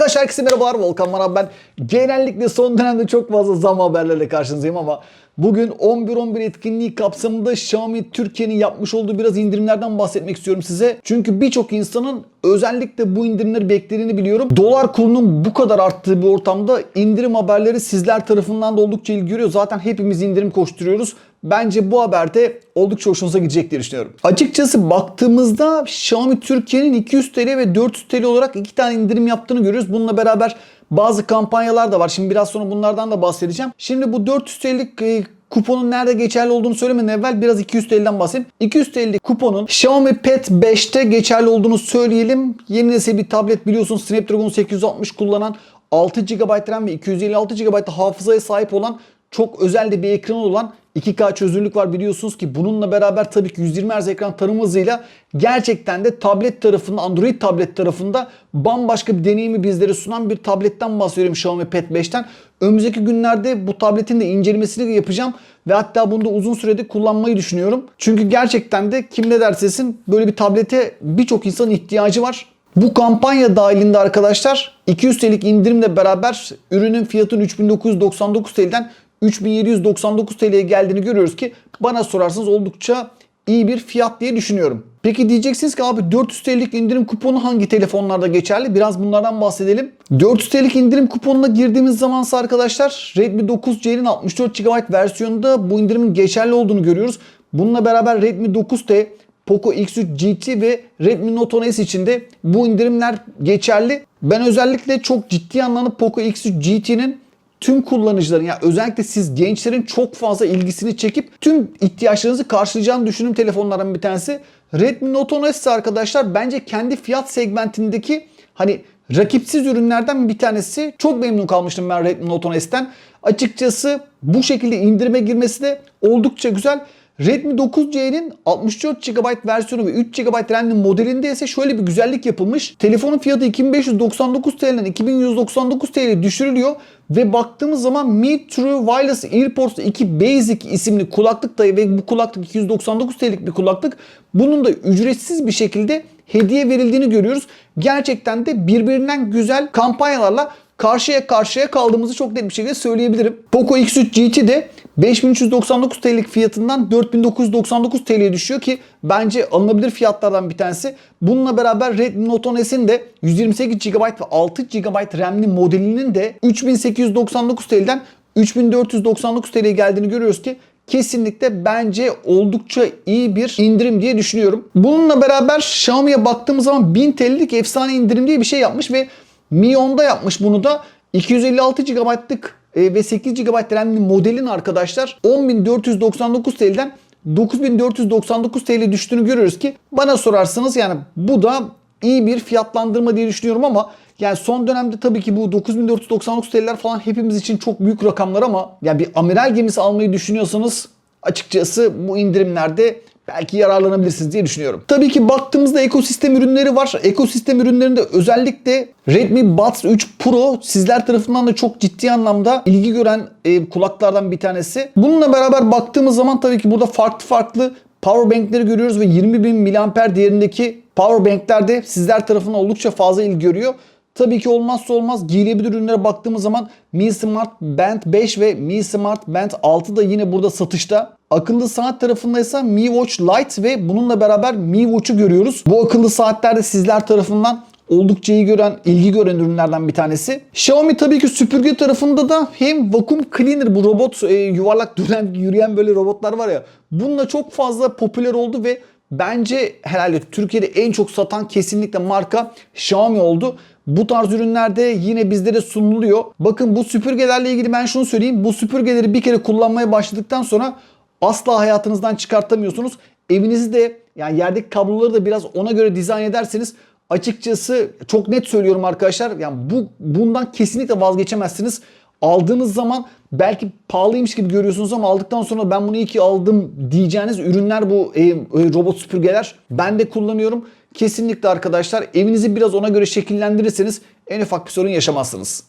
Arkadaşlar herkese merhabalar. Volkan Marav ben. Genellikle son dönemde çok fazla zam haberlerle karşınızdayım ama bugün 11-11 etkinliği kapsamında Xiaomi Türkiye'nin yapmış olduğu biraz indirimlerden bahsetmek istiyorum size. Çünkü birçok insanın özellikle bu indirimleri beklediğini biliyorum. Dolar kurunun bu kadar arttığı bir ortamda indirim haberleri sizler tarafından da oldukça ilgi görüyor. Zaten hepimiz indirim koşturuyoruz. Bence bu haberde oldukça hoşunuza gidecek diye düşünüyorum. Açıkçası baktığımızda Xiaomi Türkiye'nin 200 TL ve 400 TL olarak iki tane indirim yaptığını görüyoruz. Bununla beraber bazı kampanyalar da var. Şimdi biraz sonra bunlardan da bahsedeceğim. Şimdi bu 400 TL'lik e, kuponun nerede geçerli olduğunu söylemeden evvel biraz 200 TL'den bahsedeyim. 200 TL'lik kuponun Xiaomi Pad 5'te geçerli olduğunu söyleyelim. Yeni nesil bir tablet biliyorsunuz Snapdragon 860 kullanan 6 GB RAM ve 256 GB hafızaya sahip olan çok özel de bir ekranı olan 2K çözünürlük var biliyorsunuz ki bununla beraber tabii ki 120 Hz ekran tarım hızıyla gerçekten de tablet tarafında Android tablet tarafında bambaşka bir deneyimi bizlere sunan bir tabletten bahsediyorum Xiaomi Pad 5'ten. Önümüzdeki günlerde bu tabletin de incelemesini yapacağım ve hatta bunu da uzun sürede kullanmayı düşünüyorum. Çünkü gerçekten de kim ne derse desin böyle bir tablete birçok insanın ihtiyacı var. Bu kampanya dahilinde arkadaşlar 200 TL'lik indirimle beraber ürünün fiyatının 3999 TL'den 3799 TL'ye geldiğini görüyoruz ki bana sorarsanız oldukça iyi bir fiyat diye düşünüyorum. Peki diyeceksiniz ki abi 400 TL'lik indirim kuponu hangi telefonlarda geçerli? Biraz bunlardan bahsedelim. 400 TL'lik indirim kuponuna girdiğimiz zamansa arkadaşlar Redmi 9C'nin 64 GB versiyonunda bu indirimin geçerli olduğunu görüyoruz. Bununla beraber Redmi 9T, Poco X3 GT ve Redmi Note 10 S için de bu indirimler geçerli. Ben özellikle çok ciddi anlamda Poco X3 GT'nin tüm kullanıcıların yani özellikle siz gençlerin çok fazla ilgisini çekip tüm ihtiyaçlarınızı karşılayacağını düşündüğüm telefonlardan bir tanesi. Redmi Note 10 S arkadaşlar bence kendi fiyat segmentindeki hani rakipsiz ürünlerden bir tanesi. Çok memnun kalmıştım ben Redmi Note 10 S'ten. Açıkçası bu şekilde indirime girmesi de oldukça güzel. Redmi 9C'nin 64 GB versiyonu ve 3 GB RAM'li modelinde ise şöyle bir güzellik yapılmış. Telefonun fiyatı 2599 TL'den 2199 TL düşürülüyor ve baktığımız zaman Mi True Wireless AirPods 2 Basic isimli kulaklık da ve bu kulaklık 299 TL'lik bir kulaklık. Bunun da ücretsiz bir şekilde hediye verildiğini görüyoruz. Gerçekten de birbirinden güzel kampanyalarla karşıya karşıya kaldığımızı çok net bir şekilde söyleyebilirim. Poco X3 GT de 5399 TL'lik fiyatından 4999 TL'ye düşüyor ki bence alınabilir fiyatlardan bir tanesi. Bununla beraber Redmi Note 10 S'in de 128 GB ve 6 GB RAM'li modelinin de 3899 TL'den 3499 TL'ye geldiğini görüyoruz ki kesinlikle bence oldukça iyi bir indirim diye düşünüyorum. Bununla beraber Xiaomi'ye baktığımız zaman 1000 TL'lik efsane indirim diye bir şey yapmış ve Mi 10'da yapmış bunu da 256 GB'lık e, ve 8 GB RAM'li modelin arkadaşlar 10.499 TL'den 9499 TL düştüğünü görüyoruz ki bana sorarsanız yani bu da iyi bir fiyatlandırma diye düşünüyorum ama yani son dönemde tabii ki bu 9499 TL'ler falan hepimiz için çok büyük rakamlar ama yani bir amiral gemisi almayı düşünüyorsanız açıkçası bu indirimlerde belki yararlanabilirsiniz diye düşünüyorum. Tabii ki baktığımızda ekosistem ürünleri var. Ekosistem ürünlerinde özellikle Redmi Buds 3 Pro sizler tarafından da çok ciddi anlamda ilgi gören e, kulaklardan bir tanesi. Bununla beraber baktığımız zaman tabii ki burada farklı farklı powerbankleri görüyoruz ve 20.000 mAh değerindeki powerbanklerde sizler tarafından oldukça fazla ilgi görüyor. Tabii ki olmazsa olmaz giyilebilir ürünlere baktığımız zaman Mi Smart Band 5 ve Mi Smart Band 6 da yine burada satışta. Akıllı saat tarafında ise Mi Watch Lite ve bununla beraber Mi Watch'u görüyoruz. Bu akıllı saatlerde sizler tarafından oldukça iyi gören, ilgi gören ürünlerden bir tanesi. Xiaomi tabii ki süpürge tarafında da hem vacuum cleaner bu robot e, yuvarlak dönen yürüyen böyle robotlar var ya bununla çok fazla popüler oldu ve bence herhalde Türkiye'de en çok satan kesinlikle marka Xiaomi oldu. Bu tarz ürünlerde yine bizlere sunuluyor. Bakın bu süpürgelerle ilgili ben şunu söyleyeyim. Bu süpürgeleri bir kere kullanmaya başladıktan sonra asla hayatınızdan çıkartamıyorsunuz. Evinizi de yani yerdeki kabloları da biraz ona göre dizayn ederseniz açıkçası çok net söylüyorum arkadaşlar. Yani bu bundan kesinlikle vazgeçemezsiniz. Aldığınız zaman belki pahalıymış gibi görüyorsunuz ama aldıktan sonra ben bunu iyi ki aldım diyeceğiniz ürünler bu e, e, robot süpürgeler. Ben de kullanıyorum. Kesinlikle arkadaşlar evinizi biraz ona göre şekillendirirseniz en ufak bir sorun yaşamazsınız.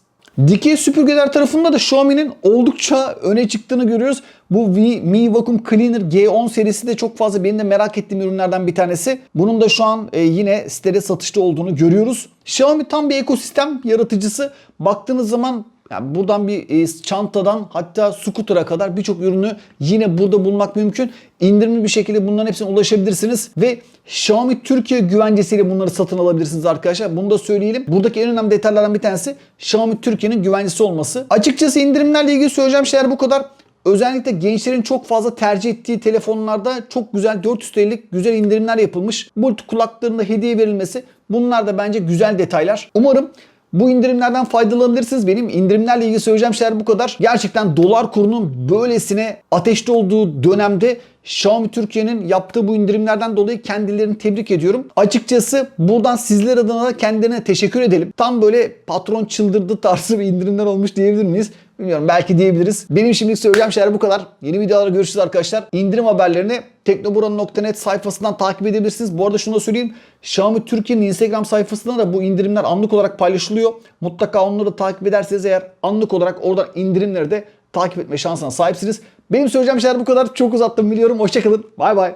Dikey süpürgeler tarafında da Xiaomi'nin oldukça öne çıktığını görüyoruz. Bu Mi, Mi Vacuum Cleaner G10 serisi de çok fazla benim de merak ettiğim ürünlerden bir tanesi. Bunun da şu an e, yine sitede satışta olduğunu görüyoruz. Xiaomi tam bir ekosistem yaratıcısı. Baktığınız zaman yani buradan bir e, çantadan hatta scooter'a kadar birçok ürünü yine burada bulmak mümkün. İndirimli bir şekilde bunların hepsine ulaşabilirsiniz ve Xiaomi Türkiye güvencesiyle bunları satın alabilirsiniz arkadaşlar. Bunu da söyleyelim. Buradaki en önemli detaylardan bir tanesi Xiaomi Türkiye'nin güvencesi olması. Açıkçası indirimlerle ilgili söyleyeceğim şeyler bu kadar. Özellikle gençlerin çok fazla tercih ettiği telefonlarda çok güzel 400 TL'lik güzel indirimler yapılmış. Bluetooth kulaklarında hediye verilmesi bunlar da bence güzel detaylar. Umarım bu indirimlerden faydalanabilirsiniz. Benim indirimlerle ilgili söyleyeceğim şeyler bu kadar. Gerçekten dolar kurunun böylesine ateşte olduğu dönemde Xiaomi Türkiye'nin yaptığı bu indirimlerden dolayı kendilerini tebrik ediyorum. Açıkçası buradan sizler adına da kendilerine teşekkür edelim. Tam böyle patron çıldırdı tarzı bir indirimler olmuş diyebilir miyiz? Bilmiyorum belki diyebiliriz. Benim şimdilik söyleyeceğim şeyler bu kadar. Yeni videolarda görüşürüz arkadaşlar. İndirim haberlerini teknoburan.net sayfasından takip edebilirsiniz. Bu arada şunu da söyleyeyim. Xiaomi Türkiye'nin Instagram sayfasında da bu indirimler anlık olarak paylaşılıyor. Mutlaka onları da takip ederseniz eğer anlık olarak oradan indirimleri de takip etme şansına sahipsiniz. Benim söyleyeceğim şeyler bu kadar. Çok uzattım biliyorum. Hoşçakalın. Bay bay.